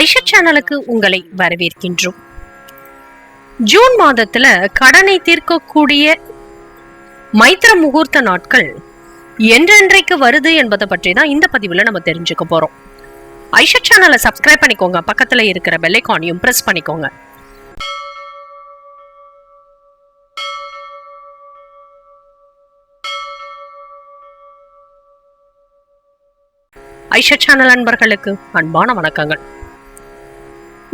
ஐஷா சேனலுக்கு உங்களை வரவேற்கின்றோம். ஜூன் மாதத்துல கடனை தீர்க்கக்கூடிய மைத்திர முகூர்த்த நாட்கள் என்றென்றைக்கு வருது என்பதை பற்றி தான் இந்த பதிவுல நம்ம தெரிஞ்சுக்க போறோம். ஐஷா சேனலை சப்ஸ்கிரைப் பண்ணிக்கோங்க. பக்கத்துல இருக்கிற பெல்லைக்கானையும் பிரஸ் பண்ணிக்கோங்க. ஐஷா சேனல் அன்பர்களுக்கு அன்பான வணக்கங்கள்.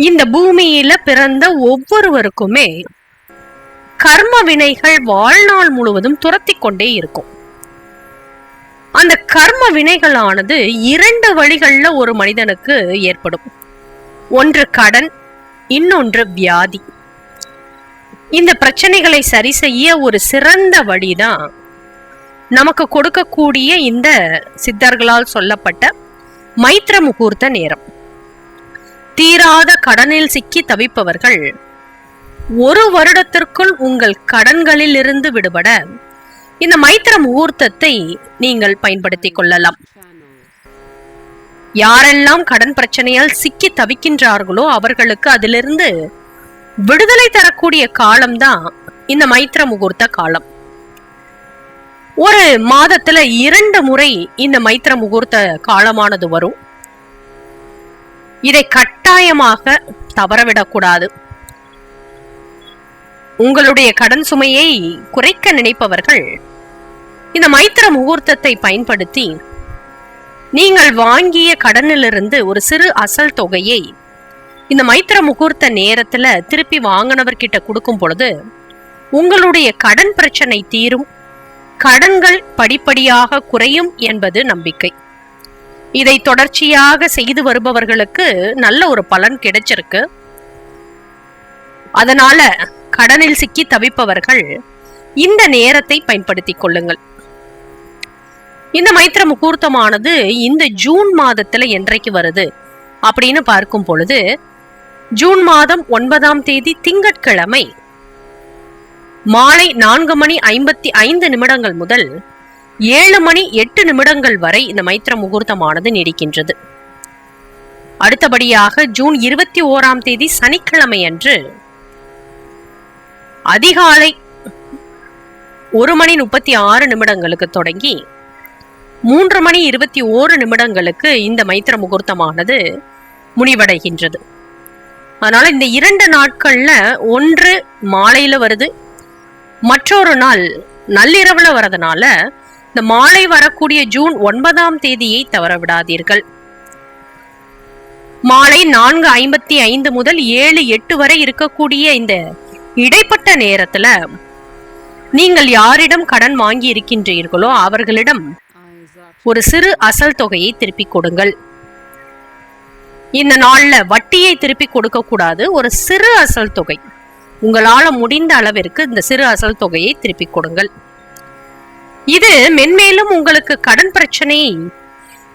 இந்த பூமியில பிறந்த ஒவ்வொருவருக்குமே கர்ம வினைகள் வாழ்நாள் முழுவதும் துரத்தி கொண்டே இருக்கும். அந்த கர்ம வினைகளானது இரண்டு வழிகள்ல ஒரு மனிதனுக்கு ஏற்படும். ஒன்று கடன் இன்னொன்று வியாதி. இந்த பிரச்சனைகளை சரி செய்ய ஒரு சிறந்த வழிதான் நமக்கு கொடுக்கக்கூடிய இந்த சித்தர்களால் சொல்லப்பட்ட மைத்திர முகூர்த்த நேரம். தீராத கடனில் சிக்கி தவிப்பவர்கள் ஒரு வருடத்திற்குள் உங்கள் கடன்களில் இருந்து விடுபட இந்த மைத்திர முகூர்த்தத்தை நீங்கள் பயன்படுத்திக் கொள்ளலாம். யாரெல்லாம் கடன் பிரச்சனையால் சிக்கி தவிக்கின்றார்களோ அவர்களுக்கு அதிலிருந்து விடுதலை தரக்கூடிய காலம்தான் இந்த மைத்திர முகூர்த்த காலம். ஒரு மாதத்துல இரண்டு முறை இந்த மைத்திர முகூர்த்த காலமானது வரும். இதை கட்டாயமாக தவறவிடக்கூடாது. உங்களுடைய கடன் சுமையை குறைக்க நினைப்பவர்கள் இந்த மைத்திர முகூர்த்தத்தை பயன்படுத்தி நீங்கள் வாங்கிய கடனிலிருந்து ஒரு சிறு அசல் தொகையை இந்த மைத்திர முகூர்த்த நேரத்துல திருப்பி வாங்கினவர்கிட்ட கொடுக்கும் பொழுது உங்களுடைய கடன் பிரச்சனை தீரும் கடன்கள் படிப்படியாக குறையும் என்பது நம்பிக்கை. இதை தொடர்ச்சியாக செய்து வருபவர்களுக்கு நல்ல ஒரு பலன் கிடைச்சிருக்கு. அதனால கடனில் சிக்கி தவிப்பவர்கள் இந்த நேரத்தை பயன்படுத்திக் கொள்ளுங்கள். இந்த மைத்திர முகூர்த்தமானது இந்த ஜூன் மாதத்துல என்றைக்கு வருது? அப்படின்னு பார்க்கும் பொழுது ஜூன் மாதம் ஒன்பதாம் தேதி திங்கட்கிழமை மாலை நான்கு மணி ஐம்பத்தி ஐந்து நிமிடங்கள் முதல் ஏழு மணி எட்டு நிமிடங்கள் வரை இந்த மைத்திர முகூர்த்தமானது நீடிக்கின்றது. அடுத்தபடியாக ஜூன் இருபத்தி ஓராம் தேதி சனிக்கிழமை அன்று அதிகாலை ஒரு மணி முப்பத்தி ஆறு நிமிடங்களுக்கு தொடங்கி மூன்று மணி இருபத்தி ஓரு நிமிடங்களுக்கு இந்த மைத்திர முகூர்த்தமானது முடிவடைகின்றது. அதனால இந்த இரண்டு நாட்கள்ல ஒன்று மாலையில வருது மற்றொரு நாள் நள்ளிரவுல வரதுனால இந்த மாலை வரக்கூடிய ஜூன் ஒன்பதாம் தேதியை தவற விடாதீர்கள் மாலை நான்கு ஐம்பத்தி ஐந்து முதல் ஏழு எட்டு வரை இருக்கக்கூடிய இந்த இடைப்பட்ட நேரத்துல நீங்கள் யாரிடம் கடன் வாங்கி இருக்கின்றீர்களோ அவர்களிடம் ஒரு சிறு அசல் தொகையை திருப்பி கொடுங்கள். இந்த நாள்ல வட்டியை திருப்பி கொடுக்க கூடாது ஒரு சிறு அசல் தொகை. உங்களால முடிந்த அளவிற்கு இந்த சிறு அசல் தொகையை திருப்பி கொடுங்கள். இது மென்மேலும் உங்களுக்கு கடன் பிரச்சனை.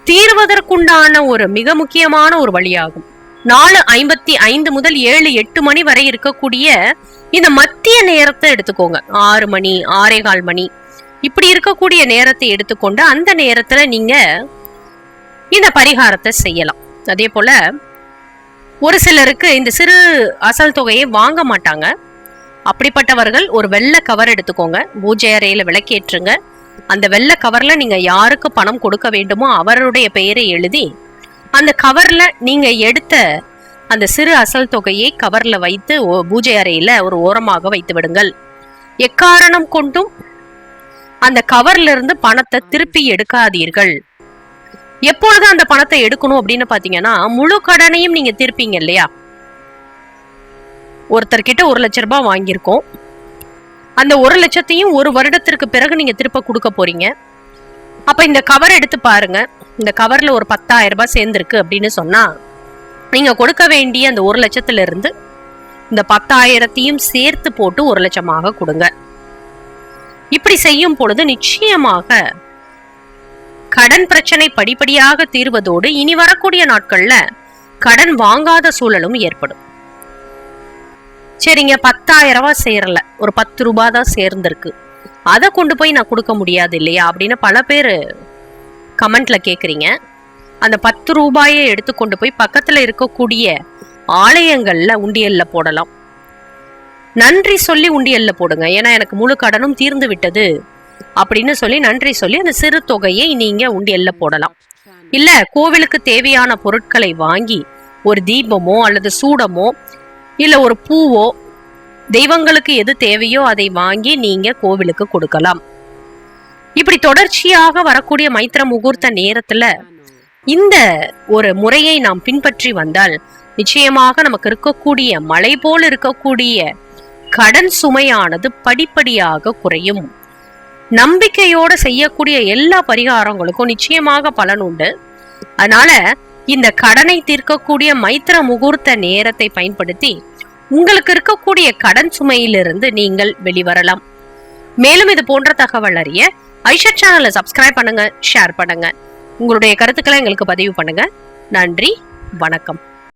தீர்வதற்குண்டான ஒரு மிக முக்கியமான ஒரு வழியாகும். நாலு ஐம்பத்தி ஐந்து முதல் ஏழு எட்டு மணி வரை இருக்கக்கூடிய இந்த மத்திய நேரத்தை எடுத்துக்கோங்க. ஆறு மணி ஆறே கால் மணி. இப்படி இருக்கக்கூடிய நேரத்தை எடுத்துக்கொண்டு அந்த நேரத்துல நீங்க இந்த பரிகாரத்தை செய்யலாம். அதே போல ஒரு சிலருக்கு இந்த சிறு அசல் தொகையை வாங்க மாட்டாங்க. அப்படிப்பட்டவர்கள் ஒரு வெள்ளை கவர் எடுத்துக்கோங்க. பூஜை அறையில விளக்கேற்றுங்க. அந்த வெள்ளை கவர்ல நீங்க யாருக்கு பணம் கொடுக்க வேண்டுமோ அவருடைய பெயரை எழுதி அந்த கவர்ல நீங்க எடுத்த அந்த சிறு அசல் தொகையை கவர்ல வைத்து பூஜை அறையில ஒரு ஓரமாக வைத்து விடுங்கள். எக்காரணம் கொண்டும் அந்த கவர்ல இருந்து பணத்தை திருப்பி எடுக்காதீர்கள். எப்பொழுது அந்த பணத்தை எடுக்கணும் அப்படின்னு பாத்தீங்கன்னா முழு கடனையும் நீங்க திருப்பீங்க இல்லையா? ஒருத்தர்கிட்ட ஒரு லட்ச ரூபாய் வாங்கியிருக்கோம். அந்த ஒரு லட்சத்தையும் ஒரு வருடத்திற்கு பிறகு நீங்க திருப்ப கொடுக்க போறீங்க. அப்ப இந்த கவர் எடுத்து பாருங்க. இந்த கவர்ல ஒரு பத்தாயிரம் ரூபாய் சேர்ந்துருக்கு அப்படின்னு சொன்னா நீங்க கொடுக்க வேண்டிய அந்த ஒரு லட்சத்துல இருந்து இந்த பத்தாயிரத்தையும் சேர்த்து போட்டு ஒரு லட்சமாக கொடுங்க. இப்படி செய்யும் பொழுது நிச்சயமாக கடன் பிரச்சனை படிப்படியாக தீர்வதோடு இனி வரக்கூடிய நாட்கள்ல கடன் வாங்காத சூழலும் ஏற்படும். சரிங்க பத்தாயிரம் ரூபாய் சேரல. ஒரு பத்து ரூபாய் தான் சேர்ந்திருக்கு. அதை கொண்டு போய் நான் கொடுக்க முடியாது இல்லையா? அப்படின்னு பல பேர் கமெண்ட்ல கேக்குறீங்க. அந்த பத்து ரூபாயை எடுத்து கொண்டு போய் பக்கத்துல இருக்கக்கூடிய ஆலயங்கள்ல உண்டியல்ல போடலாம். நன்றி சொல்லி உண்டியல்ல போடுங்க. ஏன்னா எனக்கு முழு கடனும் தீர்ந்து விட்டது. அப்படின்னு சொல்லி நன்றி சொல்லி அந்த சிறு தொகையை நீங்க உண்டியல்ல போடலாம். இல்ல கோவிலுக்கு தேவையான பொருட்களை வாங்கி ஒரு தீபமோ அல்லது சூடமோ இல்ல ஒரு பூவோ தெய்வங்களுக்கு எது தேவையோ அதை வாங்கி நீங்க கோவிலுக்கு கொடுக்கலாம். இப்படி தொடர்ச்சியாக வரக்கூடிய மைத்திர முகூர்த்த நேரத்துல இந்த ஒரு முறையை நாம் பின்பற்றி வந்தால் நிச்சயமாக நமக்கு இருக்கக்கூடிய மலை போல் இருக்கக்கூடிய கடன் சுமையானது படிப்படியாக குறையும். நம்பிக்கையோட செய்யக்கூடிய எல்லா பரிகாரங்களுக்கும் நிச்சயமாக பலன் உண்டு. அதனால இந்த கடனை தீர்க்கக்கூடிய மைத்திர முகூர்த்த நேரத்தை பயன்படுத்தி உங்களுக்கு இருக்கக்கூடிய கடன் சுமையிலிருந்து நீங்கள் வெளிவரலாம். மேலும் இது போன்ற தகவல் அறிய ஐஷா சேனலை சப்ஸ்கிரைப் பண்ணுங்க ஷேர் பண்ணுங்க. உங்களுடைய கருத்துக்களை எங்களுக்கு பதிவு பண்ணுங்க. நன்றி வணக்கம்.